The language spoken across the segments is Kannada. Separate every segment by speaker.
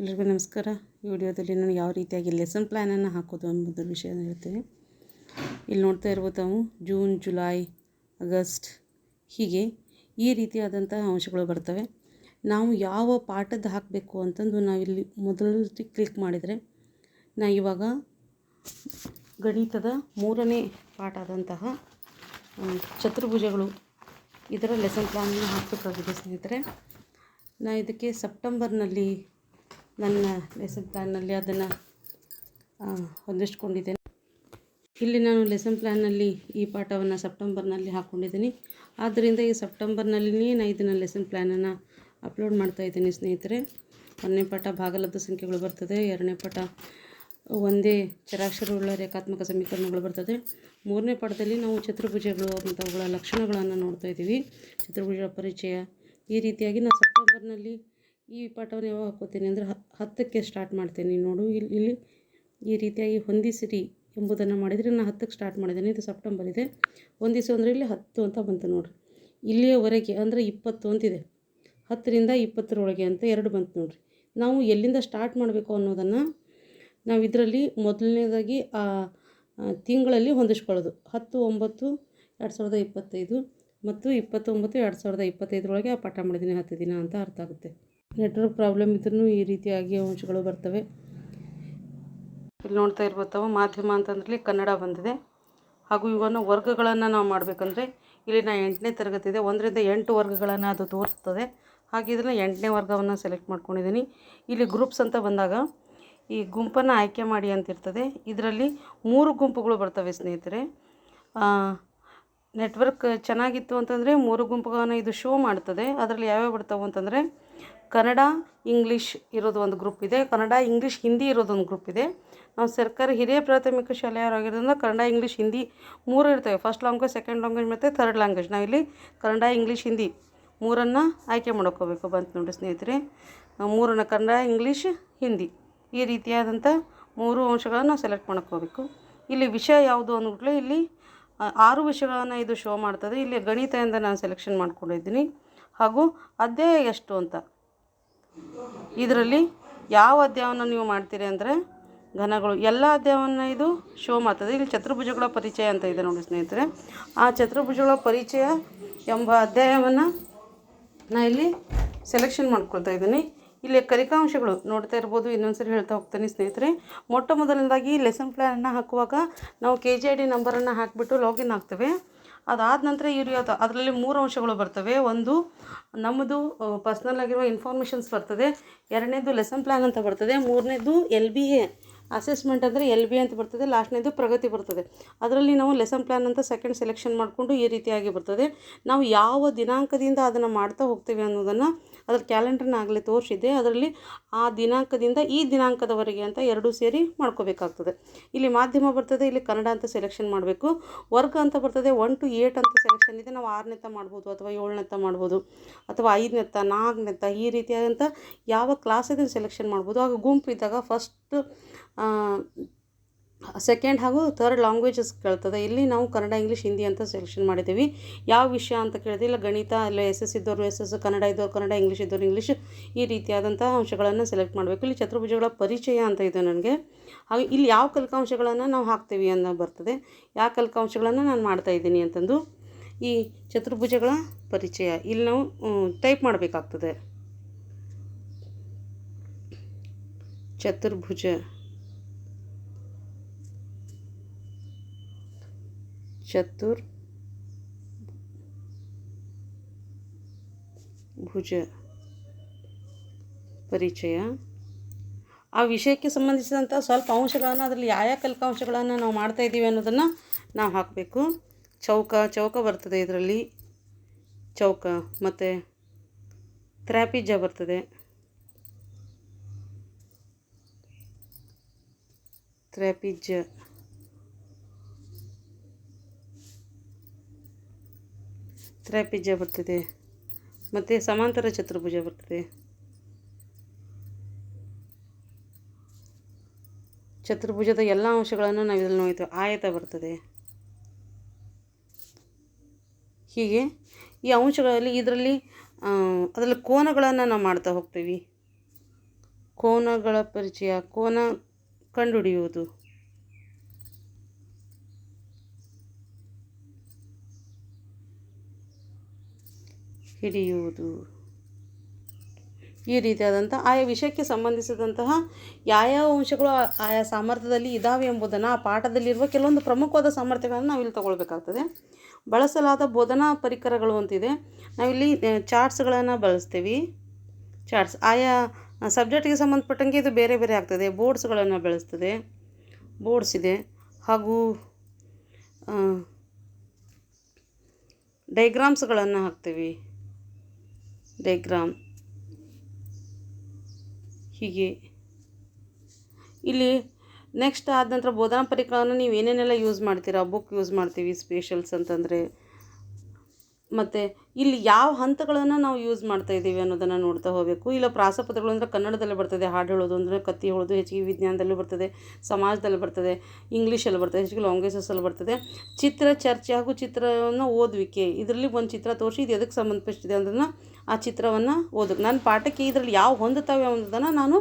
Speaker 1: ಎಲ್ರಿಗೂ ನಮಸ್ಕಾರ. ಈ ವಿಡಿಯೋದಲ್ಲಿ ನಾನು ಯಾವ ರೀತಿಯಾಗಿ ಲೆಸನ್ ಪ್ಲ್ಯಾನನ್ನು ಹಾಕೋದು ಎಂಬುದರ ವಿಷಯ ಹೇಳ್ತೀನಿ. ಇಲ್ಲಿ ನೋಡ್ತಾ ಇರ್ಬೋದು ನಾವು ಜೂನ್ ಜುಲೈ ಆಗಸ್ಟ್ ಹೀಗೆ ಈ ರೀತಿಯಾದಂಥ ಅಂಶಗಳು ಬರ್ತವೆ. ನಾವು ಯಾವ ಪಾಠದ ಹಾಕಬೇಕು ಅಂತಂದು ನಾವಿಲ್ಲಿ ಮೊದಲು ಕ್ಲಿಕ್ ಮಾಡಿದರೆ ನಾ ಇವಾಗ ಗಣಿತದ ಮೂರನೇ ಪಾಠ ಆದಂತಹ ಚತುರ್ಭುಜಗಳು ಇದರ ಲೆಸನ್ ಪ್ಲ್ಯಾನನ್ನು ಹಾಕಬೇಕಾಗಿದೆ ಸ್ನೇಹಿತರೆ. ನಾ ಇದಕ್ಕೆ ಸೆಪ್ಟೆಂಬರ್ನಲ್ಲಿ ನನ್ನ ಲೆಸನ್ ಪ್ಲ್ಯಾನ್ನಲ್ಲಿ ಅದನ್ನು ಹೊಂದಿಸ್ಕೊಂಡಿದ್ದೇನೆ. ಇಲ್ಲಿ ನಾನು ಲೆಸನ್ ಪ್ಲ್ಯಾನ್ನಲ್ಲಿ ಈ ಪಾಠವನ್ನು ಸೆಪ್ಟೆಂಬರ್ನಲ್ಲಿ ಹಾಕ್ಕೊಂಡಿದ್ದೀನಿ ಆದ್ದರಿಂದ ಈ ಸೆಪ್ಟೆಂಬರ್ನಲ್ಲಿಯೇ ನಾನು ಇದನ್ನು ಲೆಸನ್ ಪ್ಲ್ಯಾನನ್ನು ಅಪ್ಲೋಡ್ ಮಾಡ್ತಾ ಇದ್ದೀನಿ ಸ್ನೇಹಿತರೆ. ಒಂದನೇ ಪಾಠ ಭಾಗಲಬ್ಧ ಸಂಖ್ಯೆಗಳು ಬರ್ತದೆ, ಎರಡನೇ ಪಾಠ ಒಂದೇ ಚರಾಕ್ಷರವುಳ್ಳ ರೇಖಾತ್ಮಕ ಸಮೀಕರಣಗಳು ಬರ್ತದೆ. ಮೂರನೇ ಪಾಠದಲ್ಲಿ ನಾವು ಚತುರ್ಭುಜಗಳು ಮತ್ತು ಲಕ್ಷಣಗಳನ್ನು ನೋಡ್ತಾ ಇದ್ದೀವಿ. ಚತುರ್ಭುಜ ಪರಿಚಯ ಈ ರೀತಿಯಾಗಿ ನಾನು ಸೆಪ್ಟೆಂಬರ್ನಲ್ಲಿ ಈ ಪಾಠವನ್ನು ಯಾವಾಗ ಹಾಕೋತೀನಿ ಅಂದರೆ ಹತ್ತಕ್ಕೆ ಸ್ಟಾರ್ಟ್ ಮಾಡ್ತೀನಿ. ನೋಡು ಇಲ್ಲಿ ಇಲ್ಲಿ ಈ ರೀತಿಯಾಗಿ ಹೊಂದಿಸಿರಿ ಎಂಬುದನ್ನು ಮಾಡಿದರೆ ನಾನು ಹತ್ತಕ್ಕೆ ಸ್ಟಾರ್ಟ್ ಮಾಡಿದ್ದೇನೆ. ಇದು ಸೆಪ್ಟೆಂಬರ್ ಇದೆ. ಹೊಂದಿಸು ಅಂದರೆ ಇಲ್ಲಿ ಹತ್ತು ಅಂತ ಬಂತು ನೋಡಿರಿ. ಇಲ್ಲಿಯವರೆಗೆ ಅಂದರೆ ಇಪ್ಪತ್ತು ಅಂತಿದೆ. ಹತ್ತರಿಂದ ಇಪ್ಪತ್ತರೊಳಗೆ ಅಂತ ಎರಡು ಬಂತು ನೋಡಿರಿ. ನಾವು ಎಲ್ಲಿಂದ ಸ್ಟಾರ್ಟ್ ಮಾಡಬೇಕು ಅನ್ನೋದನ್ನು ನಾವು ಇದರಲ್ಲಿ ಮೊದಲನೇದಾಗಿ ಆ, ತಿಂಗಳಲ್ಲಿ ಹೊಂದಿಸ್ಕೊಳ್ಳೋದು. ಹತ್ತು, ಒಂಬತ್ತು, ಎರಡು ಸಾವಿರದ ಇಪ್ಪತ್ತೈದು ಮತ್ತು ಇಪ್ಪತ್ತೊಂಬತ್ತು, ಎರಡು ಸಾವಿರದ ಇಪ್ಪತ್ತೈದರೊಳಗೆ ಆ ಪಾಠ ಮಾಡಿದ್ದೀನಿ ಹತ್ತು ದಿನ ಅಂತ ಅರ್ಥ ಆಗುತ್ತೆ. ನೆಟ್ವರ್ಕ್ ಪ್ರಾಬ್ಲಮ್ ಇದ್ರೂ ಈ ರೀತಿಯಾಗಿ ಅಂಶಗಳು ಬರ್ತವೆ. ಇಲ್ಲಿ ನೋಡ್ತಾ ಇರ್ಬೋತಾವ ಮಾಧ್ಯಮ ಅಂತಂದ್ರಲ್ಲಿ ಕನ್ನಡ ಬಂದಿದೆ. ಹಾಗೂ ಇವನ್ನು ವರ್ಗಗಳನ್ನು ನಾವು ಮಾಡಬೇಕಂದ್ರೆ ಇಲ್ಲಿ ನಾ ಎಂಟನೇ ತರಗತಿ ಇದೆ. ಒಂದರಿಂದ ಎಂಟು ವರ್ಗಗಳನ್ನು ಅದು ತೋರಿಸ್ತದೆ. ಹಾಗೆ ಇದನ್ನು ಎಂಟನೇ ವರ್ಗವನ್ನು ಸೆಲೆಕ್ಟ್ ಮಾಡ್ಕೊಂಡಿದ್ದೀನಿ. ಇಲ್ಲಿ ಗ್ರೂಪ್ಸ್ ಅಂತ ಬಂದಾಗ ಈ ಗುಂಪನ್ನು ಆಯ್ಕೆ ಮಾಡಿ ಅಂತಿರ್ತದೆ ಇದರಲ್ಲಿ ಮೂರು ಗುಂಪುಗಳು ಬರ್ತವೆ ಸ್ನೇಹಿತರೆ. ನೆಟ್ವರ್ಕ್ ಚೆನ್ನಾಗಿತ್ತು ಅಂತಂದರೆ ಮೂರು ಗುಂಪುಗಳನ್ನು ಇದು ಶೋ ಮಾಡ್ತದೆ. ಅದರಲ್ಲಿ ಯಾವ್ಯಾವ ಬರ್ತಾವೆ ಅಂತಂದರೆ ಕನ್ನಡ, ಇಂಗ್ಲೀಷ್ ಇರೋದು ಒಂದು ಗ್ರೂಪ್ ಇದೆ. ಕನ್ನಡ, ಇಂಗ್ಲೀಷ್, ಹಿಂದಿ ಇರೋದು ಒಂದು ಗ್ರೂಪ್ ಇದೆ. ನಾವು ಸರ್ಕಾರಿ ಹಿರಿಯ ಪ್ರಾಥಮಿಕ ಶಾಲೆಯವರಾಗಿರೋದ್ರಿಂದ ಕನ್ನಡ, ಇಂಗ್ಲೀಷ್, ಹಿಂದಿ ಮೂರು ಇರ್ತವೆ. ಫಸ್ಟ್ ಲ್ಯಾಂಗ್ವೇಜ್ ಸೆಕೆಂಡ್ ಲ್ಯಾಂಗ್ವೇಜ್ ಮತ್ತು ಥರ್ಡ್ ಲ್ಯಾಂಗ್ವೇಜ್ ಇಲ್ಲಿ ಕನ್ನಡ, ಇಂಗ್ಲೀಷ್, ಹಿಂದಿ ಮೂರನ್ನು ಆಯ್ಕೆ ಮಾಡ್ಕೋಬೇಕು ಬಂತು ನೋಡಿ ಸ್ನೇಹಿತರೆ. ನಾವು ಮೂರನ್ನು ಕನ್ನಡ, ಇಂಗ್ಲೀಷ್, ಹಿಂದಿ ಈ ರೀತಿಯಾದಂಥ ಮೂರು ಅಂಶಗಳನ್ನು ನಾವು ಸೆಲೆಕ್ಟ್ ಮಾಡ್ಕೋಬೇಕು. ಇಲ್ಲಿ ವಿಷಯ ಯಾವುದು ಅಂದ್ಬಿಟ್ಲೆ ಇಲ್ಲಿ ಆರು ವಿಷಯಗಳನ್ನು ಇದು ಶೋ ಮಾಡ್ತದೆ. ಇಲ್ಲಿ ಗಣಿತದಿಂದ ನಾನು ಸೆಲೆಕ್ಷನ್ ಮಾಡ್ಕೊಂಡಿದ್ದೀನಿ. ಹಾಗೂ ಅಧ್ಯಾಯ ಎಷ್ಟು ಅಂತ. ಇದರಲ್ಲಿ ಯಾವ ಅಧ್ಯಾಯವನ್ನು ನೀವು ಮಾಡ್ತೀರಿ ಅಂದರೆ ಘನಗಳು, ಎಲ್ಲ ಅಧ್ಯಾಯವನ್ನು ಇದು ಶೋ ಮಾಡ್ತದೆ. ಇಲ್ಲಿ ಚತುರ್ಭುಜಗಳ ಪರಿಚಯ ಅಂತ ಇದೆ ನೋಡಿ ಸ್ನೇಹಿತರೆ. ಆ ಚತುರ್ಭುಜಗಳ ಪರಿಚಯ ಎಂಬ ಅಧ್ಯಾಯವನ್ನು ನಾ ಇಲ್ಲಿ ಸೆಲೆಕ್ಷನ್ ಮಾಡ್ಕೊಳ್ತಾ ಇದ್ದೀನಿ. ಇಲ್ಲಿ ಕಲಿಕಾಂಶಗಳು ನೋಡ್ತಾ ಇರ್ಬೋದು ಇನ್ನೊಂದ್ಸರಿ ಹೇಳ್ತಾ ಹೋಗ್ತೀನಿ ಸ್ನೇಹಿತರೆ. ಮೊಟ್ಟ ಮೊದಲನೇದಾಗಿ ಲೆಸನ್ ಪ್ಲ್ಯಾನನ್ನು ಹಾಕುವಾಗ ನಾವು ಕೆ ಜಿ ಐ ಡಿ ನಂಬರನ್ನು ಹಾಕಿಬಿಟ್ಟು ಲಾಗಿನ್ ಆಗ್ತೇವೆ. ಅದಾದ ನಂತರ ಯೂರಿಯಾ ಅದರಲ್ಲಿ ಮೂರು ಅಂಶಗಳು ಬರ್ತವೆ. ಒಂದು, ನಮ್ಮದು ಪರ್ಸ್ನಲ್ ಆಗಿರುವ ಇನ್ಫಾರ್ಮೇಷನ್ಸ್ ಬರ್ತದೆ. ಎರಡನೇದು ಲೆಸನ್ ಪ್ಲ್ಯಾನ್ ಅಂತ ಬರ್ತದೆ. ಮೂರನೇದು ಎಲ್ ಬಿ ಎ ಅಸೆಸ್ಮೆಂಟ್ ಅಂದರೆ ಎಲ್ ಬಿ ಅಂತ ಬರ್ತದೆ. ಲಾಸ್ಟ್ನೇದು ಪ್ರಗತಿ ಬರ್ತದೆ. ಅದರಲ್ಲಿ ನಾವು ಲೆಸನ್ ಪ್ಲ್ಯಾನ್ ಅಂತ ಸೆಕೆಂಡ್ ಸೆಲೆಕ್ಷನ್ ಮಾಡಿಕೊಂಡು ಈ ರೀತಿಯಾಗಿ ಬರ್ತದೆ. ನಾವು ಯಾವ ದಿನಾಂಕದಿಂದ ಅದನ್ನು ಮಾಡ್ತಾ ಹೋಗ್ತೀವಿ ಅನ್ನೋದನ್ನು ಅದ್ರ ಕ್ಯಾಲೆಂಡ್ರನ್ನ ತೋರಿಸಿದೆ ತೋರಿಸಿದ್ದೆ. ಅದರಲ್ಲಿ ಆ ದಿನಾಂಕದಿಂದ ಈ ದಿನಾಂಕದವರೆಗೆ ಅಂತ ಎರಡೂ ಸೇರಿ ಮಾಡ್ಕೋಬೇಕಾಗ್ತದೆ. ಇಲ್ಲಿ ಮಾಧ್ಯಮ ಬರ್ತದೆ, ಇಲ್ಲಿ ಕನ್ನಡ ಅಂತ ಸೆಲೆಕ್ಷನ್ ಮಾಡಬೇಕು. ವರ್ಗ ಅಂತ ಬರ್ತದೆ ಒನ್ ಟು ಏಟ್ ಅಂತ ಸೆಲೆಕ್ಷನ್ ಇದೆ. ನಾವು ಆರನೇತ ಮಾಡ್ಬೋದು ಅಥವಾ ಏಳನೇತ ಮಾಡ್ಬೋದು ಅಥವಾ ಐದನೇತ ನಾಲ್ಕನೇತ ಈ ರೀತಿಯಾದಂಥ ಯಾವ ಕ್ಲಾಸ್ ಸೆಲೆಕ್ಷನ್ ಮಾಡ್ಬೋದು. ಆಗ ಗುಂಪು ಇದ್ದಾಗ ಫಸ್ಟ್ ಸೆಕೆಂಡ್ ಹಾಗೂ ಥರ್ಡ್ ಲ್ಯಾಂಗ್ವೇಜಸ್ ಕೇಳ್ತದೆ. ಇಲ್ಲಿ ನಾವು ಕನ್ನಡ, ಇಂಗ್ಲೀಷ್, ಹಿಂದಿ ಅಂತ ಸೆಲೆಕ್ಷನ್ ಮಾಡಿದ್ದೀವಿ. ಯಾವ ವಿಷಯ ಅಂತ ಕೇಳಿದ್ರೆ, ಇಲ್ಲ ಗಣಿತ, ಇಲ್ಲ ಎಸ್ ಎಸ್ ಇದ್ದವರು ಎಸ್ ಎಸ್ ಕನ್ನಡ ಇದ್ದವರು ಕನ್ನಡ, ಇಂಗ್ಲೀಷ್ ಇದ್ದವ್ರು ಇಂಗ್ಲೀಷ್ ಈ ರೀತಿಯಾದಂಥ ಅಂಶಗಳನ್ನು ಸೆಲೆಕ್ಟ್ ಮಾಡಬೇಕು. ಇಲ್ಲಿ ಚತುರ್ಭುಜಗಳ ಪರಿಚಯ ಅಂತ ಇದೆ ನನಗೆ. ಹಾಗೆ ಇಲ್ಲಿ ಯಾವ ಕಲಿಕಾಂಶಗಳನ್ನು ನಾವು ಹಾಕ್ತೀವಿ ಅನ್ನೋ ಬರ್ತದೆ. ಯಾವ ಕಲಿಕಾಂಶಗಳನ್ನು ನಾನು ಮಾಡ್ತಾಯಿದ್ದೀನಿ ಅಂತಂದು ಈ ಚತುರ್ಭುಜಗಳ ಪರಿಚಯ. ಇಲ್ಲಿ ನಾವು ಟೈಪ್ ಮಾಡಬೇಕಾಗ್ತದೆ. ಚತುರ್ಭುಜ. ಚತುರ್ ಭುಜ ಪರಿಚಯ ಆ ವಿಷಯಕ್ಕೆ ಸಂಬಂಧಿಸಿದಂಥ ಸ್ವಲ್ಪ ಅಂಶಗಳನ್ನು ಅದರಲ್ಲಿ ಯಾವ ಯಾವ ಕಲ್ಕಾಂಶಗಳನ್ನು ನಾವು ಮಾಡ್ತಾ ಇದ್ದೀವಿ ಅನ್ನೋದನ್ನು ನಾವು ಹಾಕಬೇಕು. ಚೌಕ ಚೌಕ ಬರ್ತದೆ ಇದರಲ್ಲಿ. ಚೌಕ ಮತ್ತು ತ್ರಾಪಿಜ ಬರ್ತದೆ. ತ್ರಾಪಿಜ ಬರ್ತದೆ. ಮತ್ತು ಸಮಾಂತರ ಚತುರ್ಭುಜ ಬರ್ತದೆ. ಚತುರ್ಭುಜದ ಎಲ್ಲ ಅಂಶಗಳನ್ನು ನಾವು ಇದರಲ್ಲಿ ನೋಡ್ತೇವೆ ಆಯತ ಬರ್ತದೆ. ಹೀಗೆ ಈ ಅಂಶಗಳಲ್ಲಿ ಇದರಲ್ಲಿ ಅದರಲ್ಲಿ ಕೋನಗಳನ್ನು ನಾವು ಮಾಡ್ತಾ ಹೋಗ್ತೀವಿ. ಕೋನಗಳ ಪರಿಚಯ, ಕೋನ ಕಂಡುಹಿಡಿಯುವುದು. ಹಿಡಿಯುವುದು ಈ ರೀತಿಯಾದಂಥ ಆಯಾ ವಿಷಯಕ್ಕೆ ಸಂಬಂಧಿಸಿದಂತಹ ಯಾವ್ಯಾವ ಅಂಶಗಳು ಆಯಾ ಸಾಮರ್ಥ್ಯದಲ್ಲಿ ಇದ್ದಾವೆ ಎಂಬುದನ್ನು ಆ ಪಾಠದಲ್ಲಿರುವ ಕೆಲವೊಂದು ಪ್ರಮುಖವಾದ ಸಾಮರ್ಥ್ಯಗಳನ್ನು ನಾವಿಲ್ಲಿ ತಗೊಳ್ಬೇಕಾಗ್ತದೆ. ಬಳಸಲಾದ ಬೋಧನಾ ಪರಿಕರಗಳು ಅಂತಿದೆ. ನಾವಿಲ್ಲಿ ಚಾರ್ಟ್ಸ್ಗಳನ್ನು ಬಳಸ್ತೀವಿ. ಚಾರ್ಟ್ಸ್, ಆಯಾ ಸಬ್ಜೆಕ್ಟಿಗೆ ಸಂಬಂಧಪಟ್ಟಂಗೆ ಇದು ಬೇರೆ ಬೇರೆ ಆಗ್ತದೆ. ಬೋರ್ಡ್ಸ್ಗಳನ್ನು ಬಳಸ್ತದೆ. ಬೋರ್ಡ್ಸ್ ಇದೆ. ಹಾಗೂ ಡೈಗ್ರಾಮ್ಸ್ಗಳನ್ನು ಹಾಕ್ತೀವಿ. ಡೈಗ್ರಾಮ್ ಹೀಗೆ. ಇಲ್ಲಿ ನೆಕ್ಸ್ಟ್ ಆದ ನಂತರ ಬೋಧನಾ ಪರಿಕರಗಳನ್ನು ನೀವು ಏನೇನೆಲ್ಲ ಯೂಸ್ ಮಾಡ್ತೀರಾ? ಬುಕ್ ಯೂಸ್ ಮಾಡ್ತೀವಿ ಸ್ಪೆಷಲ್ಸ್ ಅಂತಂದರೆ. ಮತ್ತು ಇಲ್ಲಿ ಯಾವ ಹಂತಗಳನ್ನು ನಾವು ಯೂಸ್ ಮಾಡ್ತಾ ಇದ್ದೀವಿ ಅನ್ನೋದನ್ನು ನೋಡ್ತಾ ಹೋಗಬೇಕು. ಇಲ್ಲ ಪ್ರಾಸಪತ್ರಗಳು ಅಂದರೆ ಕನ್ನಡದಲ್ಲಿ ಬರ್ತದೆ, ಹಾಡು ಹೇಳೋದು ಅಂದರೆ ಕತ್ತಿ ಹೇಳೋದು ಹೆಚ್ಚಿಗೆ ವಿಜ್ಞಾನದಲ್ಲೂ ಬರ್ತದೆ, ಸಮಾಜದಲ್ಲಿ ಬರ್ತದೆ, ಇಂಗ್ಲೀಷಲ್ಲಿ ಬರ್ತದೆ ಹೆಚ್ಚಿಗೆ ಲಾಂಗ್ವೇಜಸ್ಸಲ್ಲಿ ಬರ್ತದೆ. ಚಿತ್ರ ಚರ್ಚೆ ಹಾಗೂ ಚಿತ್ರವನ್ನು ಓದುವಿಕೆ. ಇದರಲ್ಲಿ ಒಂದು ಚಿತ್ರ ತೋರಿಸಿ, ಇದು ಎದಕ್ಕೆ ಸಂಬಂಧಪಟ್ಟಿದೆ ಅದನ್ನು ಆ ಚಿತ್ರವನ್ನು ಓದಕ್ಕೆ ನನ್ನ ಪಾಠಕ್ಕೆ ಇದರಲ್ಲಿ ಯಾವ ಹೊಂದುತ್ತವೆ ಅನ್ನೋದನ್ನು ನಾನು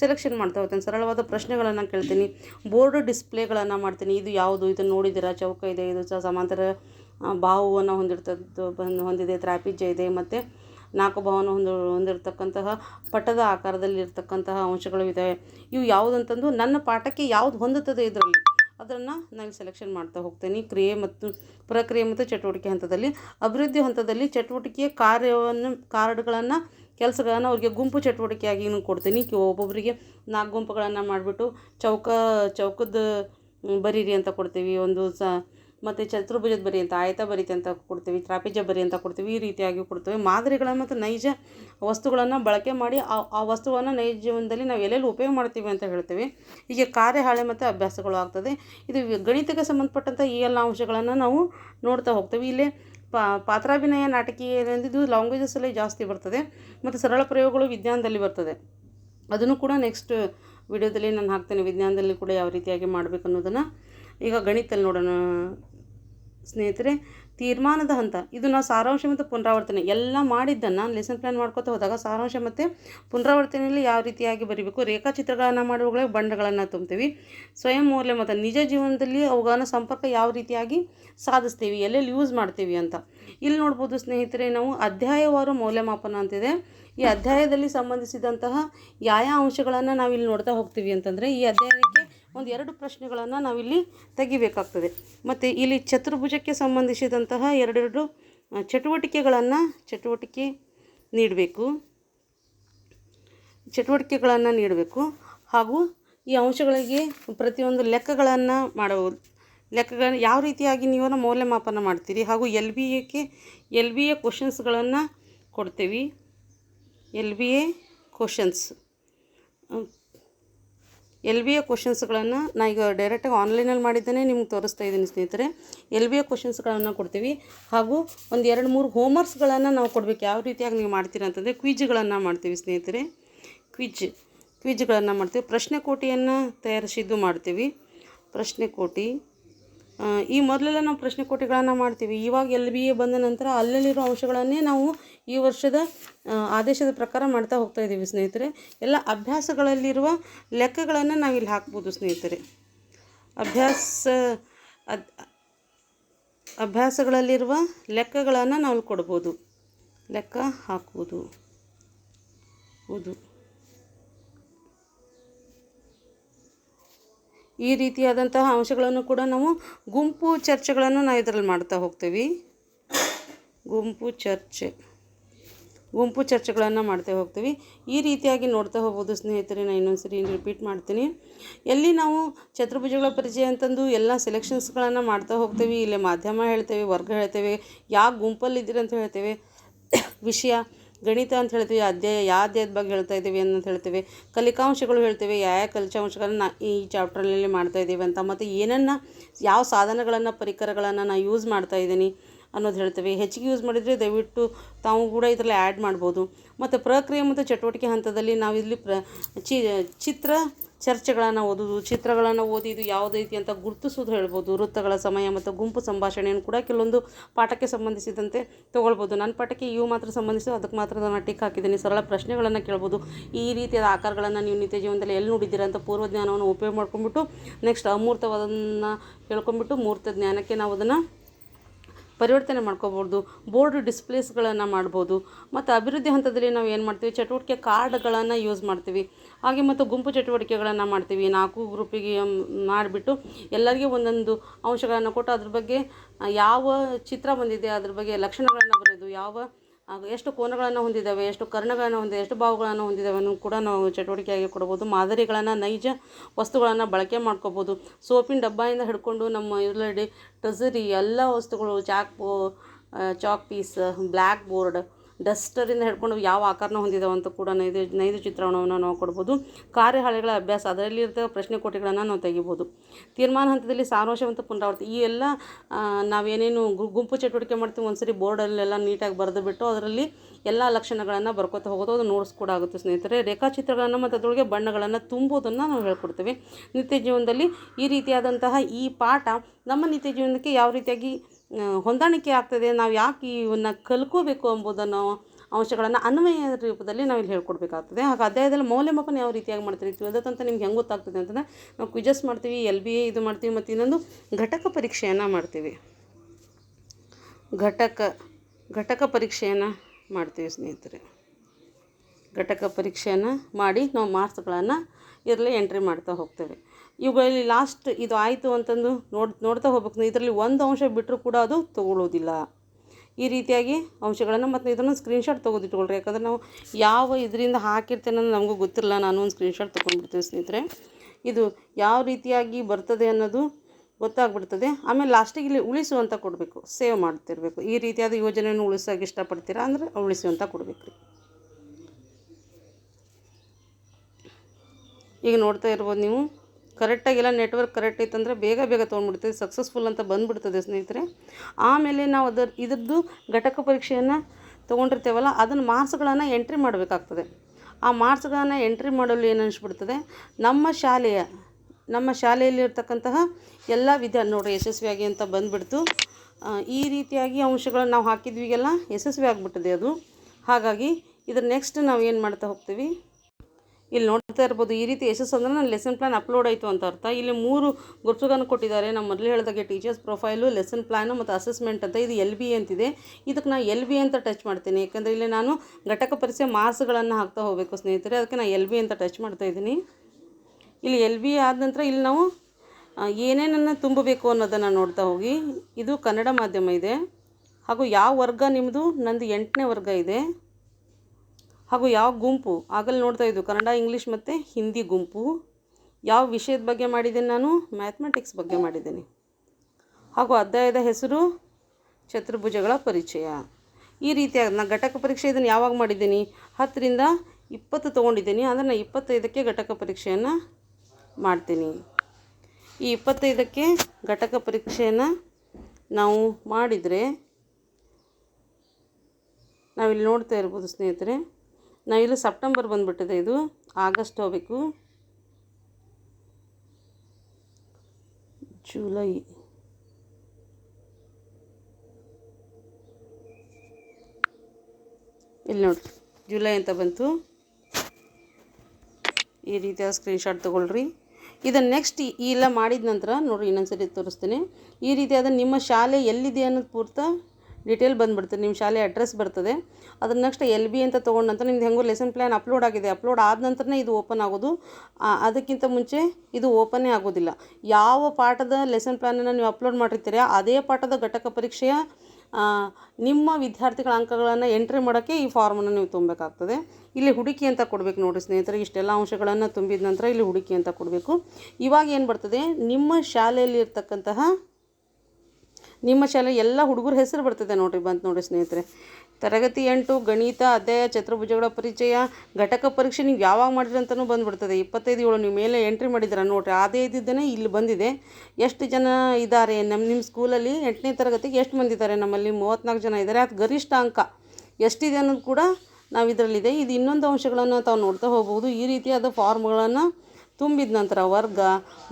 Speaker 1: ಸೆಲೆಕ್ಷನ್ ಮಾಡ್ತಾ ಹೋಗ್ತೇನೆ. ಸರಳವಾದ ಪ್ರಶ್ನೆಗಳನ್ನು ಕೇಳ್ತೀನಿ. ಬೋರ್ಡ್ ಡಿಸ್ಪ್ಲೇಗಳನ್ನು ಮಾಡ್ತೀನಿ. ಇದು ಯಾವುದು? ಇದನ್ನು ನೋಡಿದ್ದೀರಾ? ಚೌಕ ಇದೆ, ಇದು ಸಹ ಸಮಾಂತರ ಬಾಹುವನ್ನು ಹೊಂದಿರ್ತದ್ದು, ಬಂದು ಹೊಂದಿದೆ, ತ್ರಾಪಿಜ್ಯ ಇದೆ, ಮತ್ತು ನಾಲ್ಕು ಭಾವವನ್ನು ಹೊಂದಿ ಹೊಂದಿರತಕ್ಕಂತಹ ಪಟದ ಆಕಾರದಲ್ಲಿರ್ತಕ್ಕಂತಹ ಅಂಶಗಳು ಇದ್ದಾವೆ ಇವು ಯಾವುದಂತಂದು ನನ್ನ ಪಾಠಕ್ಕೆ ಯಾವುದು ಹೊಂದುತ್ತದೆ ಇದರಲ್ಲಿ ಅದನ್ನು ನಾನು ಸೆಲೆಕ್ಷನ್ ಮಾಡ್ತಾ ಹೋಗ್ತೇನೆ. ಕ್ರಿಯೆ ಮತ್ತು ಪ್ರಕ್ರಿಯೆ ಮತ್ತು ಚಟುವಟಿಕೆ ಹಂತದಲ್ಲಿ. ಅಭಿವೃದ್ಧಿ ಹಂತದಲ್ಲಿ ಚಟುವಟಿಕೆಯ ಕಾರ್ಯವನ್ನು, ಕಾರ್ಡ್ಗಳನ್ನು, ಕೆಲಸಗಳನ್ನು ಅವ್ರಿಗೆ ಗುಂಪು ಚಟುವಟಿಕೆಯಾಗಿ ಕೊಡ್ತೀನಿ. ಒಬ್ಬೊಬ್ಬರಿಗೆ ನಾಲ್ಕು ಗುಂಪುಗಳನ್ನು ಮಾಡಿಬಿಟ್ಟು ಚೌಕ, ಚೌಕದ ಬರೀರಿ ಅಂತ ಕೊಡ್ತೀವಿ. ಒಂದು ಸ ಮತ್ತು ಚತುರ್ಭುಜದ ಬರಿ ಅಂತ, ಆಯತ ಬರಿ ಅಂತ ಕೊಡ್ತೀವಿ ಟ್ರಾಪಿಜ ಬರಿ ಅಂತ ಕೊಡ್ತೀವಿ, ಈ ರೀತಿಯಾಗಿ ಕೊಡ್ತೀವಿ. ಮಾದರಿಗಳನ್ನು ಮತ್ತು ನೈಜ ವಸ್ತುಗಳನ್ನು ಬಳಕೆ ಮಾಡಿ ಆ ಆ ವಸ್ತುವನ್ನು ನೈಜ ಜೀವನದಲ್ಲಿ ನಾವು ಎಲ್ಲೆಲ್ಲಿ ಉಪಯೋಗ ಮಾಡ್ತೀವಿ ಅಂತ ಹೇಳ್ತೀವಿ. ಹೀಗೆ ಕಾರ್ಯ ಹಾಳೆ ಮತ್ತು ಅಭ್ಯಾಸಗಳು ಆಗ್ತದೆ. ಇದು ಗಣಿತಕ್ಕೆ ಸಂಬಂಧಪಟ್ಟಂಥ ಈ ಎಲ್ಲ ಅಂಶಗಳನ್ನು ನಾವು ನೋಡ್ತಾ ಹೋಗ್ತೀವಿ. ಇಲ್ಲಿ ಪಾತ್ರಾಭಿನಯ ನಾಟಕೀಯ ಇದು ಲ್ಯಾಂಗ್ವೇಜಸಲ್ಲೇ ಜಾಸ್ತಿ ಬರ್ತದೆ ಮತ್ತು ಸರಳ ಪ್ರಯೋಗಗಳು ವಿಜ್ಞಾನದಲ್ಲಿ ಬರ್ತದೆ. ಅದನ್ನು ಕೂಡ ನೆಕ್ಸ್ಟ್ ವಿಡಿಯೋದಲ್ಲಿ ನಾನು ಹಾಕ್ತೇನೆ. ವಿಜ್ಞಾನದಲ್ಲಿ ಕೂಡ ಯಾವ ರೀತಿಯಾಗಿ ಮಾಡಬೇಕು ಅನ್ನೋದನ್ನು ಈಗ ಗಣಿತಲ್ಲಿ ನೋಡೋಣ. ಸ್ನೇಹಿತರೆ, ತೀರ್ಮಾನದ ಹಂತ. ಇದು ನಾವು ಸಾರಾಂಶ ಮತ್ತು ಪುನರಾವರ್ತನೆ. ಎಲ್ಲ ಮಾಡಿದ್ದನ್ನು ಲೆಸನ್ ಪ್ಲ್ಯಾನ್ ಮಾಡ್ಕೋತಾ ಹೋದಾಗ ಸಾರಾಂಶ ಮತ್ತು ಪುನರಾವರ್ತನೆಯಲ್ಲಿ ಯಾವ ರೀತಿಯಾಗಿ ಬರೀಬೇಕು? ರೇಖಾಚಿತ್ರಗಳನ್ನು ಮಾಡುವಾಗಲೇ ಬಣ್ಣಗಳನ್ನು ತುಂಬ್ತೀವಿ. ಸ್ವಯಂ ಮೌಲ್ಯ ಮತ್ತು ನಿಜ ಜೀವನದಲ್ಲಿ ಅವುಗಳನ್ನು ಸಂಪರ್ಕ ಯಾವ ರೀತಿಯಾಗಿ ಸಾಧಿಸ್ತೀವಿ? ಎಲ್ಲೆಲ್ಲಿ ಯೂಸ್ ಮಾಡ್ತೀವಿ ಅಂತ. ಇಲ್ಲಿ ನೋಡ್ಬೋದು ಸ್ನೇಹಿತರೆ, ನಾವು ಅಧ್ಯಾಯವಾರು ಮೌಲ್ಯಮಾಪನ ಅಂತಿದೆ. ಈ ಅಧ್ಯಾಯದಲ್ಲಿ ಸಂಬಂಧಿಸಿದಂತಹ ಯಾವ ಅಂಶಗಳನ್ನು ನಾವಿಲ್ಲಿ ನೋಡ್ತಾ ಹೋಗ್ತೀವಿ ಅಂತಂದರೆ, ಈ ಅಧ್ಯಾಯಕ್ಕೆ ಒಂದು ಎರಡು ಪ್ರಶ್ನೆಗಳನ್ನು ನಾವಿಲ್ಲಿ ತೆಗಿಬೇಕಾಗ್ತದೆ. ಮತ್ತು ಇಲ್ಲಿ ಚತುರ್ಭುಜಕ್ಕೆ ಸಂಬಂಧಿಸಿದಂತಹ ಎರಡೆರಡು ಚಟುವಟಿಕೆಗಳನ್ನು ಚಟುವಟಿಕೆ ನೀಡಬೇಕು. ಚಟುವಟಿಕೆಗಳನ್ನು ನೀಡಬೇಕು. ಹಾಗೂ ಈ ಅಂಶಗಳಿಗೆ ಪ್ರತಿಯೊಂದು ಲೆಕ್ಕಗಳನ್ನು ಮಾಡಬಹುದು. ಲೆಕ್ಕಗಳನ್ನು ಯಾವ ರೀತಿಯಾಗಿ ನೀವು ಮೌಲ್ಯಮಾಪನ ಮಾಡ್ತೀರಿ? ಹಾಗೂ ಎಲ್ ಬಿ ಎಕ್ಕೆ ಎಲ್ ಬಿ ಎ ಕ್ವಶನ್ಸ್ಗಳನ್ನು ಕೊಡ್ತೀವಿ. L B A questions L B A ಕ್ವಶನ್ಸ್ಗಳನ್ನು ನಾ ಈಗ ಡೈರೆಕ್ಟಾಗಿ ಆನ್ಲೈನಲ್ಲಿ ಮಾಡಿದ್ದೇನೆ, ನಿಮ್ಗೆ ತೋರಿಸ್ತಾ ಇದ್ದೀನಿ ಸ್ನೇಹಿತರೆ. ಎಲ್ ಬಿ ಎ ಕ್ವಶನ್ಸ್ಗಳನ್ನು ಕೊಡ್ತೀವಿ. ಹಾಗೂ ಒಂದು ಎರಡು ಮೂರು ಹೋಮ್ವರ್ಕ್ಸ್ಗಳನ್ನು ನಾವು ಕೊಡಬೇಕು. ಯಾವ ರೀತಿಯಾಗಿ ನೀವು ಮಾಡ್ತೀರ ಅಂತಂದರೆ ಕ್ವಿಜ್ಗಳನ್ನು ಮಾಡ್ತೀವಿ ಸ್ನೇಹಿತರೆ. ಕ್ವಿಜ್ ಕ್ವಿಜ್ಗಳನ್ನು ಮಾಡ್ತೀವಿ. ಪ್ರಶ್ನೆ ಕೋಟಿಯನ್ನು ತಯಾರಿಸಿದ್ದು ಮಾಡ್ತೀವಿ. ಪ್ರಶ್ನೆ ಕೋಟಿ. ಈ ಮೊದಲೆಲ್ಲ ನಾವು ಪ್ರಶ್ನೆ ಕೋಟಿಗಳನ್ನು ಮಾಡ್ತೀವಿ. ಇವಾಗ ಎಲ್ ಬಿ ಎ ಬಂದ ನಂತರ ಅಲ್ಲಲ್ಲಿರೋ ಅಂಶಗಳನ್ನೇ ನಾವು ಈ ವರ್ಷದ ಆದೇಶದ ಪ್ರಕಾರ ಮಾಡ್ತಾ ಹೋಗ್ತಾ ಇದ್ದೀವಿ ಸ್ನೇಹಿತರೆ. ಎಲ್ಲ ಅಭ್ಯಾಸಗಳಲ್ಲಿರುವ ಲೆಕ್ಕಗಳನ್ನು ನಾವಿಲ್ಲಿ ಹಾಕ್ಬೋದು ಸ್ನೇಹಿತರೆ. ಅಭ್ಯಾಸ, ಅದ್, ಅಭ್ಯಾಸಗಳಲ್ಲಿರುವ ಲೆಕ್ಕಗಳನ್ನು ನಾವು ಕೊಡ್ಬೋದು. ಲೆಕ್ಕ ಹಾಕುವುದು ಹೌದು ಈ ರೀತಿಯಾದಂತಹ ಅಂಶಗಳನ್ನು ಕೂಡ ನಾವು ಗುಂಪು ಚರ್ಚೆಗಳನ್ನು ನಾವು ಇದರಲ್ಲಿ ಮಾಡ್ತಾ ಹೋಗ್ತೀವಿ. ಗುಂಪು ಚರ್ಚೆ. ಗುಂಪು ಚರ್ಚೆಗಳನ್ನು ಮಾಡ್ತಾ ಹೋಗ್ತೀವಿ. ಈ ರೀತಿಯಾಗಿ ನೋಡ್ತಾ ಹೋಗ್ಬೋದು ಸ್ನೇಹಿತರೆ ನಾನು ಇನ್ನೊಂದು ಸರಿ ರಿಪೀಟ್ ಮಾಡ್ತೀನಿ. ಎಲ್ಲಿ ನಾವು ಚತುರ್ಭುಜಗಳ ಪರಿಚಯ ಅಂತಂದು ಎಲ್ಲ ಸೆಲೆಕ್ಷನ್ಸ್ಗಳನ್ನು ಮಾಡ್ತಾ ಹೋಗ್ತೀವಿ. ಇಲ್ಲಿ ಮಾಧ್ಯಮ ಹೇಳ್ತೇವೆ, ವರ್ಗ ಹೇಳ್ತೇವೆ ಯಾವ ಗುಂಪಲ್ಲಿದ್ದೀರಿ ಅಂತ ಹೇಳ್ತೇವೆ. ವಿಷಯ, ಗಣಿತ ಅಂತ ಹೇಳ್ತೀವಿ, ಅಧ್ಯಾಯ ಯಾವ ಅಧ್ಯಾಯದ ಬಗ್ಗೆ ಹೇಳ್ತಾ ಇದ್ದೀವಿ ಅಂತ ಹೇಳ್ತೇವೆ. ಕಲಿಕಾಂಶಗಳು ಹೇಳ್ತೇವೆ ಯಾವ ಯಾವ ಕಲಿಕಾಂಶಗಳನ್ನ ಈ ಚಾಪ್ಟರ್ನಲ್ಲಿ ಮಾಡ್ತಾ ಇದ್ದೀವಿ ಅಂತ. ಮತ್ತು ಏನನ್ನು, ಯಾವ ಸಾಧನಗಳನ್ನು, ಪರಿಕರಗಳನ್ನು ನಾನು ಯೂಸ್ ಮಾಡ್ತಾ ಇದ್ದೀನಿ. ಅನ್ನೋದು ಹೇಳ್ತೇವೆ. ಹೆಚ್ಚಿಗೆ ಯೂಸ್ ಮಾಡಿದರೆ ದಯವಿಟ್ಟು ತಾವು ಕೂಡ ಇದರಲ್ಲಿ ಆ್ಯಡ್ ಮಾಡ್ಬೋದು. ಮತ್ತು ಪ್ರಕ್ರಿಯೆ ಮತ್ತು ಚಟುವಟಿಕೆ ಹಂತದಲ್ಲಿ ನಾವಿಲ್ಲಿ ಪ್ರ, ಚಿ, ಚಿತ್ರ ಚರ್ಚೆಗಳನ್ನು ಓದೋದು, ಚಿತ್ರಗಳನ್ನು ಓದಿ ಇದು ಯಾವುದೇ ಅಂತ ಗುರುತಿಸೋದು ಹೇಳ್ಬೋದು. ವೃತ್ತಗಳ ಸಮಯ ಮತ್ತು ಗುಂಪು ಸಂಭಾಷಣೆಯನ್ನು ಕೂಡ ಕೆಲವೊಂದು ಪಾಠಕ್ಕೆ ಸಂಬಂಧಿಸಿದಂತೆ ತೊಗೊಳ್ಬೋದು. ನನ್ನ ಪಾಠಕ್ಕೆ ಇವು ಮಾತ್ರ ಸಂಬಂಧಿಸಿದ ಅದಕ್ಕೆ ಮಾತ್ರ ನಾನು ಟಿಕ್ ಹಾಕಿದ್ದೀನಿ. ಸರಳ ಪ್ರಶ್ನೆಗಳನ್ನು ಕೇಳ್ಬೋದು. ಈ ರೀತಿಯಾದ ಆಕಾರಗಳನ್ನು ನೀವು ನಿತ್ಯ ಜೀವನದಲ್ಲಿ ಎಲ್ಲಿ ನೋಡಿದ್ದೀರಾ ಅಂತ ಪೂರ್ವ ಜ್ಞಾನವನ್ನು ಉಪಯೋಗ ಮಾಡ್ಕೊಂಡ್ಬಿಟ್ಟು ನೆಕ್ಸ್ಟ್ ಅಮೂರ್ತವಾದನ್ನು ಹೇಳ್ಕೊಂಬಿಟ್ಟು ಮೂರ್ತ ಜ್ಞಾನಕ್ಕೆ ನಾವು ಅದನ್ನು ಪರಿವರ್ತನೆ ಮಾಡ್ಕೋಬೋದು, ಬೋರ್ಡ್ ಡಿಸ್ಪ್ಲೇಸ್ಗಳನ್ನು ಮಾಡ್ಬೋದು, ಮತ್ತು ಅಭಿವೃದ್ಧಿ ಹಂತದಲ್ಲಿ ನಾವು ಏನು ಮಾಡ್ತೀವಿ? ಚಟುವಟಿಕೆ ಕಾರ್ಡ್ಗಳನ್ನು ಯೂಸ್ ಮಾಡ್ತೀವಿ. ಹಾಗೆ ಮತ್ತು ಗುಂಪು ಚಟುವಟಿಕೆಗಳನ್ನು ಮಾಡ್ತೀವಿ. ನಾಲ್ಕು ಗ್ರೂಪಿಗೆ ಮಾಡಿಬಿಟ್ಟು ಎಲ್ಲರಿಗೆ ಒಂದೊಂದು ಅಂಶಗಳನ್ನು ಕೊಟ್ಟು ಅದ್ರ ಬಗ್ಗೆ, ಯಾವ ಚಿತ್ರ ಬಂದಿದೆ ಅದ್ರ ಬಗ್ಗೆ ಲಕ್ಷಣಗಳನ್ನು ಬರೆಯೋದು ಯಾವ ಎಷ್ಟು ಕೋನಗಳನ್ನು ಹೊಂದಿದ್ದಾವೆ ಎಷ್ಟು ಕರ್ಣಗಳನ್ನು ಹೊಂದಿದೆ ಎಷ್ಟು ಭಾವಗಳನ್ನು ಹೊಂದಿದ್ದಾವೆ ಅನ್ನೋದು ಕೂಡ ನಾವು ಚಟುವಟಿಕೆಯಾಗಿ ಕೊಡ್ಬೋದು. ಮಾದರಿಗಳನ್ನು, ನೈಜ ವಸ್ತುಗಳನ್ನು ಬಳಕೆ ಮಾಡ್ಕೋಬೋದು. ಸೋಪಿನ ಡಬ್ಬಾಯಿಂದ ಹಿಡ್ಕೊಂಡು ನಮ್ಮ ಇದರಲ್ಲಿ ಟಜರಿ ಎಲ್ಲ ವಸ್ತುಗಳು, chalk chalk piece black board ಡಸ್ಟರಿಂದ ಹಿಡ್ಕೊಂಡು ಯಾವ ಆಕಾರನ ಹೊಂದಿದ್ದಾವೆ ಅಂತ ಕೂಡ ನೈಜ ನೈದು ಚಿತ್ರಣವನ್ನು ನಾವು ಕೊಡ್ಬೋದು. ಕಾರ್ಯಹಳೆಗಳ ಅಭ್ಯಾಸ, ಅದರಲ್ಲಿ ಇರ್ತಕ್ಕ ಪ್ರಶ್ನೆ ಕೋಟಿಗಳನ್ನು ನಾವು ತೆಗಿಬೋದು. ತೀರ್ಮಾನ ಹಂತದಲ್ಲಿ ಸಾರಾಂಶ ಮತ್ತು ಪುನರಾವರ್ತಿ ಈ ಎಲ್ಲ ನಾವೇನೇನು ಗುಂಪು ಚಟುವಟಿಕೆ ಮಾಡ್ತೀವಿ, ಒಂದ್ಸರಿ ಬೋರ್ಡಲ್ಲೆಲ್ಲ ನೀಟಾಗಿ ಬರೆದು ಬಿಟ್ಟು ಅದರಲ್ಲಿ ಎಲ್ಲ ಲಕ್ಷಣಗಳನ್ನು ಬರ್ಕೋತಾ ಹೋಗೋದು, ಅದು ನೋಟ್ಸ್ ಕೂಡ ಆಗುತ್ತೆ ಸ್ನೇಹಿತರೆ. ರೇಖಾಚಿತ್ರಗಳನ್ನು ಮತ್ತು ಅದರೊಳಗೆ ಬಣ್ಣಗಳನ್ನು ತುಂಬೋದನ್ನು ನಾವು ಹೇಳ್ಕೊಡ್ತೇವೆ. ನಿತ್ಯ ಜೀವನದಲ್ಲಿ ಈ ರೀತಿಯಾದಂತಹ ಈ ಪಾಠ ನಮ್ಮ ನಿತ್ಯ ಜೀವನಕ್ಕೆ ಯಾವ ರೀತಿಯಾಗಿ ಹೊಂದಾಣಿಕೆ ಆಗ್ತದೆ. ನಾವು ಯಾಕೆ ಇವನ್ನ ಕಲ್ಕೋಬೇಕು ಎಂಬುದನ್ನು ಅಂಶಗಳನ್ನು ಅನ್ವಯ ರೂಪದಲ್ಲಿ ನಾವು ಇಲ್ಲಿ ಹೇಳ್ಕೊಡ್ಬೇಕಾಗ್ತದೆ. ಹಾಗೆ ಅಧ್ಯಾಯದಲ್ಲಿ ಮೌಲ್ಯಮಾಪನ ಯಾವ ರೀತಿಯಾಗಿ ಮಾಡ್ತೀವಿ ತಿಳಿದಂತ ನಿಮ್ಗೆ ಹೆಂಗೆ ಗೊತ್ತಾಗ್ತದೆ ಅಂತಂದರೆ, ನಾವು ಕ್ವಿಜಸ್ ಮಾಡ್ತೀವಿ ಎಲ್ ಬಿ ಎ ಇದು ಮಾಡ್ತೀವಿ, ಮತ್ತು ಇನ್ನೊಂದು ಘಟಕ ಪರೀಕ್ಷೆಯನ್ನು ಮಾಡ್ತೀವಿ. ಘಟಕ ಘಟಕ ಪರೀಕ್ಷೆಯನ್ನು ಮಾಡ್ತೀವಿ ಸ್ನೇಹಿತರೆ. ಘಟಕ ಪರೀಕ್ಷೆಯನ್ನು ಮಾಡಿ ನಾವು ಮಾರ್ಕ್ಸ್ಗಳನ್ನು ಇರಲಿ ಎಂಟ್ರಿ ಮಾಡ್ತಾ ಹೋಗ್ತೇವೆ. ಇವುಗಳಲ್ಲಿ ಲಾಸ್ಟ್ ಇದು ಆಯಿತು ಅಂತಂದು ನೋಡ್, ನೋಡ್ತಾ ಹೋಗ್ಬೇಕು. ಇದರಲ್ಲಿ ಒಂದು ಅಂಶ ಬಿಟ್ಟರೂ ಕೂಡ ಅದು ತಗೊಳ್ಳೋದಿಲ್ಲ. ಈ ರೀತಿಯಾಗಿ ಅಂಶಗಳನ್ನು ಮತ್ತು ಇದನ್ನು ಸ್ಕ್ರೀನ್ಶಾಟ್ ತೊಗೊಂಡಿಟ್ಕೊಳ್ರಿ ಯಾಕಂದ್ರೆ ನಾವು ಯಾವ ಇದರಿಂದ ಹಾಕಿರ್ತೇನೆ ಅನ್ನೋದು ನಮಗೂ ಗೊತ್ತಿರಲ್ಲ ನಾನು ಒಂದು ಸ್ಕ್ರೀನ್ಶಾಟ್ ತೊಗೊಂಡ್ಬಿಡ್ತೀನಿ ಸ್ನೇಹಿತರೆ. ಇದು ಯಾವ ರೀತಿಯಾಗಿ ಬರ್ತದೆ ಅನ್ನೋದು ಗೊತ್ತಾಗ್ಬಿಡ್ತದೆ. ಆಮೇಲೆ ಲಾಸ್ಟಿಗೆ ಇಲ್ಲಿ ಉಳಿಸು ಅಂತ ಕೊಡಬೇಕು. ಸೇವ್ ಮಾಡ್ತಿರಬೇಕು. ಈ ರೀತಿಯಾದ ಯೋಜನೆಯನ್ನು ಉಳಿಸೋಕೆ ಇಷ್ಟಪಡ್ತೀರಾ ಅಂದರೆ ಉಳಿಸು ಅಂತ ಕೊಡ್ಬೇಕು ಈಗ ನೋಡ್ತಾ ಇರ್ಬೋದು ನೀವು. ಕರೆಕ್ಟಾಗಿಲ್ಲ ನೆಟ್ವರ್ಕ್ ಕರೆಕ್ಟ್ ಇತ್ತಂದರೆ ಬೇಗ ಬೇಗ ತೊಗೊಂಡ್ಬಿಡ್ತದೆ ಸಕ್ಸಸ್ಫುಲ್ ಅಂತ ಬಂದುಬಿಡ್ತದೆ ಸ್ನೇಹಿತರೆ. ಆಮೇಲೆ ನಾವು ಅದರ ಇದ್ರದ್ದು ಘಟಕ ಪರೀಕ್ಷೆಯನ್ನು ತೊಗೊಂಡಿರ್ತೇವಲ್ಲ, ಅದನ್ನು ಮಾರ್ಕ್ಸ್ಗಳನ್ನು ಎಂಟ್ರಿ ಮಾಡಬೇಕಾಗ್ತದೆ. ಆ ಮಾರ್ಕ್ಸ್ಗಳನ್ನು ಎಂಟ್ರಿ ಮಾಡಲು ಏನು ಅನಿಸ್ಬಿಡ್ತದೆ, ನಮ್ಮ ಶಾಲೆಯ, ನಮ್ಮ ಶಾಲೆಯಲ್ಲಿರ್ತಕ್ಕಂತಹ ಎಲ್ಲ ವಿಧ ನೋಡ್ರಿ, ಯಶಸ್ವಿಯಾಗಿ ಅಂತ ಬಂದುಬಿಡ್ತು. ಈ ರೀತಿಯಾಗಿ ಅಂಶಗಳನ್ನು ನಾವು ಹಾಕಿದ್ವಿಗೆಲ್ಲ ಯಶಸ್ವಿ ಆಗಿಬಿಟ್ಟಿದೆ ಅದು. ಹಾಗಾಗಿ ಇದ್ರ ನೆಕ್ಸ್ಟ್ ನಾವು ಏನು ಮಾಡ್ತಾ ಹೋಗ್ತೀವಿ? ಇಲ್ಲಿ ನೋಡ್ತಾ ಇರ್ಬೋದು, ಈ ರೀತಿ ಯಶಸ್ಸು ಅಂದರೆ ನನ್ನ ಲೆಸನ್ ಪ್ಲಾನ್ ಅಪ್ಲೋಡ್ ಆಯಿತು ಅಂತ ಅರ್ಥ. ಇಲ್ಲಿ ಮೂರು ಗುರುತುಗಳನ್ನು ಕೊಟ್ಟಿದ್ದಾರೆ. ನಮ್ಮ ಮೊದಲು ಹೇಳಿದಾಗೆ ಟೀಚರ್ಸ್ ಪ್ರೊಫೈಲು ಲೆಸನ್ ಪ್ಲಾನು ಮತ್ತು ಅಸೆಸ್ಮೆಂಟ್ ಅಂತ ಇದು ಎಲ್ ಬಿ ಅಂತಿದೆ. ಇದಕ್ಕೆ ನಾನು ಎಲ್ ಬಿ ಅಂತ ಟಚ್ ಮಾಡ್ತೀನಿ. ಯಾಕಂದರೆ ಇಲ್ಲಿ ನಾನು ಘಟಕ ಪರೀಕ್ಷೆ ಮಾರ್ಕ್ಸ್ಗಳನ್ನು ಹಾಕ್ತಾ ಹೋಗಬೇಕು ಸ್ನೇಹಿತರೆ. ಅದಕ್ಕೆ ನಾನು ಎಲ್ ಬಿ ಅಂತ ಟಚ್ ಮಾಡ್ತಾ ಇದ್ದೀನಿ. ಇಲ್ಲಿ ಎಲ್ ಬಿ ಆದ ನಂತರ ಇಲ್ಲಿ ನಾವು ಏನೇನನ್ನು ತುಂಬಬೇಕು ಅನ್ನೋದನ್ನು ನೋಡ್ತಾ ಹೋಗಿ. ಇದು ಕನ್ನಡ ಮಾಧ್ಯಮ ಇದೆ. ಹಾಗೂ ಯಾವ ವರ್ಗ ನಿಮ್ಮದು ನಂದು ಎಂಟನೇ ವರ್ಗ ಇದೆ. ಹಾಗೂ ಯಾವ ಗುಂಪು ಆಗಲ್ಲಿ ನೋಡ್ತಾ ಇದ್ದು, ಕನ್ನಡ, ಇಂಗ್ಲೀಷ್ ಮತ್ತು ಹಿಂದಿ ಗುಂಪು, ಯಾವ ವಿಷಯದ ಬಗ್ಗೆ ಮಾಡಿದ್ದೀನಿ ನಾನು? ಮ್ಯಾಥಮೆಟಿಕ್ಸ್ ಬಗ್ಗೆ ಮಾಡಿದ್ದೀನಿ. ಹಾಗೂ ಅಧ್ಯಾಯದ ಹೆಸರು, ಚತುರ್ಭುಜಗಳ ಪರಿಚಯ. ಈ ರೀತಿಯಾಗಿ ನಾನು ಘಟಕ ಪರೀಕ್ಷೆ ಇದನ್ನು ಯಾವಾಗ ಮಾಡಿದ್ದೀನಿ? ಹತ್ತರಿಂದ ಇಪ್ಪತ್ತು ತೊಗೊಂಡಿದ್ದೀನಿ, ಅಂದರೆ ನಾನು ಇಪ್ಪತ್ತೈದಕ್ಕೆ ಘಟಕ ಪರೀಕ್ಷೆಯನ್ನು ಮಾಡ್ತೀನಿ. ಈ ಇಪ್ಪತ್ತೈದಕ್ಕೆ ಘಟಕ ಪರೀಕ್ಷೆಯನ್ನು ನಾವು ಮಾಡಿದರೆ, ನಾವಿಲ್ಲಿ ನೋಡ್ತಾ ಇರ್ಬೋದು ಸ್ನೇಹಿತರೆ ನಾವಿಲ್ಲಿ ಸೆಪ್ಟೆಂಬರ್ ಬಂದುಬಿಟ್ಟಿದೆ ಇದು, ಆಗಸ್ಟ್ ಹೋಗಬೇಕು. ಜುಲೈ. ಇಲ್ಲಿ ನೋಡಿ, ಜುಲೈ ಅಂತ ಬಂತು. ಈ ರೀತಿಯ ಸ್ಕ್ರೀನ್ಶಾಟ್ ತೊಗೊಳ್ರಿ. ಇದನ್ನು ನೆಕ್ಸ್ಟ್ ಈ ಎಲ್ಲ ಮಾಡಿದ ನಂತರ ನೋಡಿರಿ ಇನ್ನೊಂದ್ಸರಿ ತೋರಿಸ್ತೀನಿ. ಈ ರೀತಿಯಾದ ನಿಮ್ಮ ಶಾಲೆ ಎಲ್ಲಿದೆ ಅನ್ನೋದು ಪೂರ್ತ ಡೀಟೇಲ್ ಬಂದುಬಿಡ್ತದೆ ನಿಮ್ಮ ಶಾಲೆ ಅಡ್ರೆಸ್ ಬರ್ತದೆ. ಅದ್ರ ನೆಕ್ಸ್ಟ್ ಎಲ್ ಬಿ ಅಂತ ತೊಗೊಂಡ ನಂತರ ನಿಮ್ದು ಹೆಂಗೋ ಲೆಸನ್ ಪ್ಲ್ಯಾನ್ ಅಪ್ಲೋಡ್ ಆಗಿದೆ. ಅಪ್ಲೋಡ್ ಆದ ನಂತರನೇ ಇದು ಓಪನ್ ಆಗೋದು. ಅದಕ್ಕಿಂತ ಮುಂಚೆ ಇದು ಓಪನ್ನೇ ಆಗೋದಿಲ್ಲ. ಯಾವ ಪಾಠದ ಲೆಸನ್ ಪ್ಲ್ಯಾನನ್ನು ನೀವು ಅಪ್ಲೋಡ್ ಮಾಡಿರ್ತೀರ, ಅದೇ ಪಾಠದ ಘಟಕ ಪರೀಕ್ಷೆಯ ನಿಮ್ಮ ವಿದ್ಯಾರ್ಥಿಗಳ ಅಂಕಗಳನ್ನು ಎಂಟ್ರಿ ಮಾಡೋಕ್ಕೆ ಈ ಫಾರ್ಮನ್ನು ನೀವು ತುಂಬಬೇಕಾಗ್ತದೆ. ಇಲ್ಲಿ ಹುಡುಕಿ ಅಂತ ಕೊಡಬೇಕು ನೋಡಿ ಸ್ನೇಹಿತರೆ, ಇಷ್ಟೆಲ್ಲ ಅಂಶಗಳನ್ನು ತುಂಬಿದ ನಂತರ ಇಲ್ಲಿ ಹುಡುಕಿ ಅಂತ ಕೊಡಬೇಕು. ಇವಾಗ ಏನು ಬರ್ತದೆ, ನಿಮ್ಮ ಶಾಲೆಯಲ್ಲಿ ಇರ್ತಕ್ಕಂತಹ ನಿಮ್ಮ ಶಾಲೆ ಎಲ್ಲ ಹುಡುಗರ ಹೆಸರು ಬರ್ತದೆ ನೋಡಿರಿ ಬಂತು ನೋಡಿರಿ ಸ್ನೇಹಿತರೆ. ತರಗತಿ ಎಂಟು, ಗಣಿತ, ಅಧ್ಯಾಯ, ಚತುರ್ಭುಜಗಳ ಪರಿಚಯ, ಘಟಕ ಪರೀಕ್ಷೆ ನೀವು ಯಾವಾಗ ಮಾಡಿದ್ರಿ ಅಂತಲೂ ಬಂದುಬಿಡ್ತದೆ. ಇಪ್ಪತ್ತೈದು, ಏಳು, ನೀವು ಮೇಲೆ ಎಂಟ್ರಿ ಮಾಡಿದ್ದೀರ ನೋಡಿರಿ. ಅದೇ ಇದ್ದಿದ್ದೇನೆ ಇಲ್ಲಿ ಬಂದಿದೆ. ಎಷ್ಟು ಜನ ಇದ್ದಾರೆ? ನಮ್ಮ ನಿಮ್ಮ ಸ್ಕೂಲಲ್ಲಿ ಎಂಟನೇ ತರಗತಿಗೆ ಎಷ್ಟು ಮಂದಿ ಇದ್ದಾರೆ? ನಮ್ಮಲ್ಲಿ ಮೂವತ್ತ್ನಾಲ್ಕು ಜನ ಇದ್ದಾರೆ. ಅದು ಗರಿಷ್ಠ ಅಂಕ ಎಷ್ಟಿದೆ ಅನ್ನೋದು ಕೂಡ ನಾವು ಇದರಲ್ಲಿದೆ ಇದು ಇನ್ನೊಂದು ಅಂಶಗಳನ್ನು ತಾವು ನೋಡ್ತಾ ಹೋಗ್ಬೋದು. ಈ ರೀತಿಯಾದ ಫಾರ್ಮ್ಗಳನ್ನು ತುಂಬಿದ ನಂತರ ವರ್ಗ,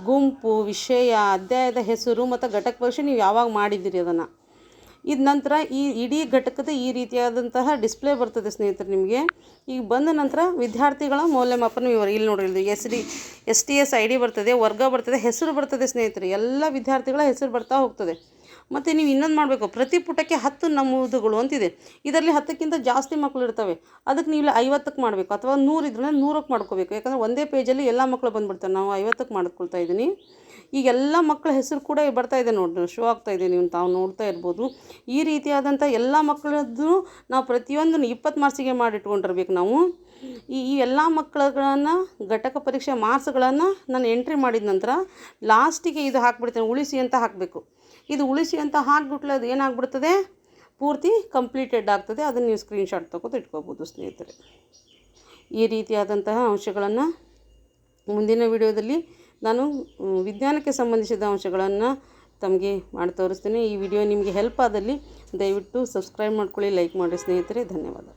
Speaker 1: ಗುಂಪು, ವಿಷಯ, ಅಧ್ಯಾಯದ ಹೆಸರು ಮತ್ತು ಘಟಕ ಪರೀಕ್ಷೆ ನೀವು ಯಾವಾಗ ಮಾಡಿದ್ದೀರಿ ಅದನ್ನು. ಇದು ನಂತರ ಈ ಇಡೀ ಘಟಕದ ಈ ರೀತಿಯಾದಂತಹ ಡಿಸ್ಪ್ಲೇ ಬರ್ತದೆ ಸ್ನೇಹಿತರೆ ನಿಮಗೆ. ಈಗ ಬಂದ ನಂತರ ವಿದ್ಯಾರ್ಥಿಗಳ ಮೌಲ್ಯಮಾಪನ ವಿವರ. ಇಲ್ಲಿ ನೋಡಿರಿ S D, S T S I D ಬರ್ತದೆ, ವರ್ಗ ಬರ್ತದೆ, ಹೆಸರು ಬರ್ತದೆ ಸ್ನೇಹಿತರೆ. ಎಲ್ಲ ವಿದ್ಯಾರ್ಥಿಗಳ ಹೆಸರು ಬರ್ತಾ ಹೋಗ್ತದೆ. ಮತ್ತು ನೀವು ಇನ್ನೊಂದು ಮಾಡಬೇಕು. ಪ್ರತಿ ಪುಟಕ್ಕೆ ಹತ್ತು ನಮೂದುಗಳು ಅಂತಿದೆ. ಇದರಲ್ಲಿ ಹತ್ತಕ್ಕಿಂತ ಜಾಸ್ತಿ ಮಕ್ಕಳು ಇರ್ತವೆ. ಅದಕ್ಕೆ ನೀವು ಐವತ್ತಕ್ಕೆ ಮಾಡಬೇಕು. ಅಥವಾ ನೂರು ಇದ್ರೆ ನೂರಕ್ಕೆ ಮಾಡ್ಕೋಬೇಕು. ಯಾಕಂದರೆ ಒಂದೇ ಪೇಜಲ್ಲಿ ಎಲ್ಲ ಮಕ್ಕಳು ಬಂದುಬಿಡ್ತಾರೆ. ನಾವು ಐವತ್ತಕ್ಕೆ ಮಾಡ್ಕೊಳ್ತಾ ಇದ್ದೀನಿ. ಈಗ ಎಲ್ಲ ಮಕ್ಕಳ ಹೆಸರು ಕೂಡ ಬರ್ತಾ ಇದೆ ನೋಡಿ ಶೋ ಆಗ್ತಾ ಇದೆ ನೀವು ತಾವು ನೋಡ್ತಾ ಇರ್ಬೋದು. ಈ ರೀತಿಯಾದಂಥ ಎಲ್ಲ ಮಕ್ಕಳದ್ದು ನಾವು ಪ್ರತಿಯೊಂದನ್ನು ಇಪ್ಪತ್ತು ಮಾರ್ಕ್ಸಿಗೆ ಮಾಡಿಟ್ಕೊಂಡಿರ್ಬೇಕು ನಾವು. ಈ ಈ ಎಲ್ಲ ಮಕ್ಕಳುಗಳನ್ನು ಘಟಕ ಪರೀಕ್ಷೆ ಮಾರ್ಕ್ಸ್ಗಳನ್ನು ನಾನು ಎಂಟ್ರಿ ಮಾಡಿದ ನಂತರ ಲಾಸ್ಟಿಗೆ ಇದು ಹಾಕ್ಬಿಡ್ತೇನೆ. ಉಳಿಸಿ ಅಂತ ಹಾಕಬೇಕು. ಇದು ಉಳಿಸಿ ಅಂತ ಹಾಕ್ಬಿಟ್ಲೆ ಅದು ಏನಾಗ್ಬಿಡ್ತದೆ? ಪೂರ್ತಿ ಕಂಪ್ಲೀಟೆಡ್ ಆಗ್ತದೆ. ಅದನ್ನು ನೀವು ಸ್ಕ್ರೀನ್ಶಾಟ್ ತಗೋದು, ಇಟ್ಕೋಬೋದು ಸ್ನೇಹಿತರೆ. ಈ ರೀತಿಯಾದಂತಹ ಅಂಶಗಳನ್ನು ಮುಂದಿನ ವಿಡಿಯೋದಲ್ಲಿ ನಾನು ವಿಜ್ಞಾನಕ್ಕೆ ಸಂಬಂಧಿಸಿದ ಅಂಶಗಳನ್ನು ತಮಗೆ ಮಾಡಿ ತೋರಿಸ್ತೀನಿ. ಈ ವಿಡಿಯೋ ನಿಮಗೆ ಹೆಲ್ಪ್ ಆದಲ್ಲಿ ದಯವಿಟ್ಟು ಸಬ್ಸ್ಕ್ರೈಬ್ ಮಾಡ್ಕೊಳ್ಳಿ ಲೈಕ್ ಮಾಡಿ ಸ್ನೇಹಿತರೆ. ಧನ್ಯವಾದ.